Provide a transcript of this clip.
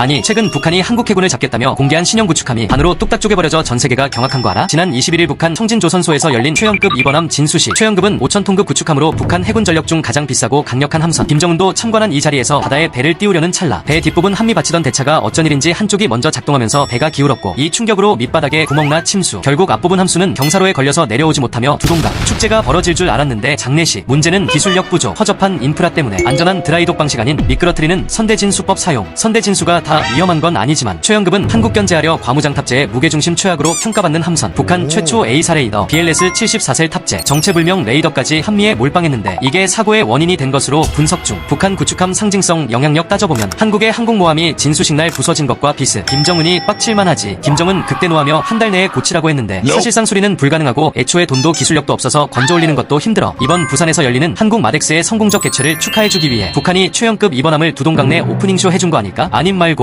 아니 최근 북한이 한국 해군을 잡겠다며 공개한 신형 구축함이 반으로 뚝딱 쪼개버려져 전 세계가 경악한 거 알아? 지난 21일 북한 청진조선소에서 열린 최연급 이번함 진수시. 최연급은 5천톤급 구축함으로 북한 해군 전력 중 가장 비싸고 강력한 함선. 김정은도 참관한 이 자리에서 바다에 배를 띄우려는 찰나. 배 뒷부분 한미 받치던 대차가 어쩐 일인지 한쪽이 먼저 작동하면서 배가 기울었고 이 충격으로 밑바닥에 구멍나 침수. 결국 앞부분 함수는 경사로에 걸려서 내려오지 못하며 두동강. 축제가 벌어질 줄 알았는데 장례식. 문제는 기술력 부족 허접한 인프라 때문에. 안전한 드라이독 방식 아닌 미끄러뜨리는 선대진 수법 사용. 선대진수가 다 위험한 건 아니지만 최연급은 한국 견제하려 과무장 탑재의 무게중심 최악으로 평가받는 함선. 북한 최초 A사 레이더 BLS 74셀 탑재 정체불명 레이더까지 한미에 몰빵했는데 이게 사고의 원인이 된 것으로 분석 중. 북한 구축함 상징성 영향력 따져보면 한국의 항공모함이 진수식 날 부서진 것과 비슷. 김정은이 빡칠만 하지. 김정은 극대 노하며 한 달 내에 고치라고 했는데 사실상 수리는 불가능하고 애초에 돈도 기술력도 없어서 건져 올리는 것도 힘들어. 이번 부산에서 열리는 한국 마덱스의 성공적 개최를 축하해주기 위해 북한이 최연급 이번함을 두동강 내 오프닝쇼 해준 거 아닐까? 아님 말고